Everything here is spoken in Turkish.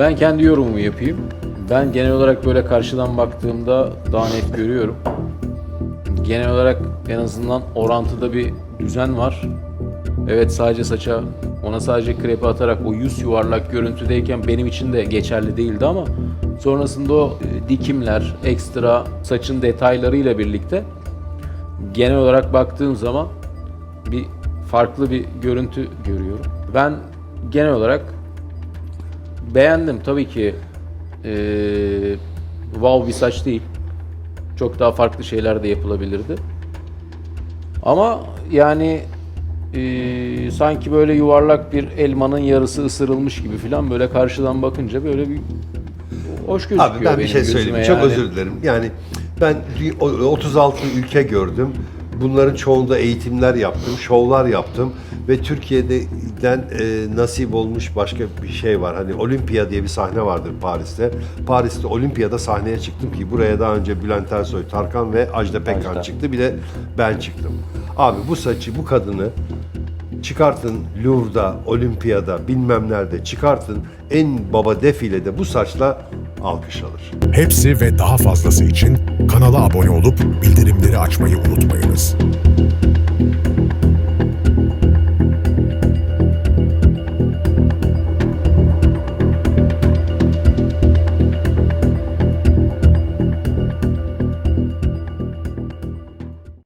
Ben kendi yorumumu yapayım. Ben genel olarak böyle karşıdan baktığımda daha net görüyorum. Genel olarak en azından orantıda bir düzen var. Evet sadece saça ona sadece krepe atarak o yüz yuvarlak görüntüdeyken benim için de geçerli değildi ama sonrasında o e, dikimler, ekstra saçın detaylarıyla birlikte genel olarak baktığım zaman bir farklı bir görüntü görüyorum. Ben genel olarak beğendim. Tabii ki eee wow bir saç değil. Çok daha farklı şeyler de yapılabilirdi. Ama yani eee, sanki böyle yuvarlak bir elmanın yarısı ısırılmış gibi falan böyle karşıdan bakınca böyle bir hoş gözüküyor Abi ben bir benim şey söyleyeyim. gözüme Çok yani. özür dilerim. Yani ben dü- o- 36 ülke gördüm. Bunların çoğunda eğitimler yaptım, şovlar yaptım ve Türkiye'den e, nasip olmuş başka bir şey var. Hani Olimpiya diye bir sahne vardır Paris'te. Paris'te Olimpiyada sahneye çıktım ki buraya daha önce Bülent Ersoy, Tarkan ve Ajda Pekkan Ajda. çıktı. Bir de ben çıktım. Abi bu saçı, bu kadını çıkartın Louvre'da, Olimpiyada, bilmem nerede çıkartın en baba defilede bu saçla alkış alır. Hepsi ve daha fazlası için kanala abone olup bildirimleri açmayı unutmayınız.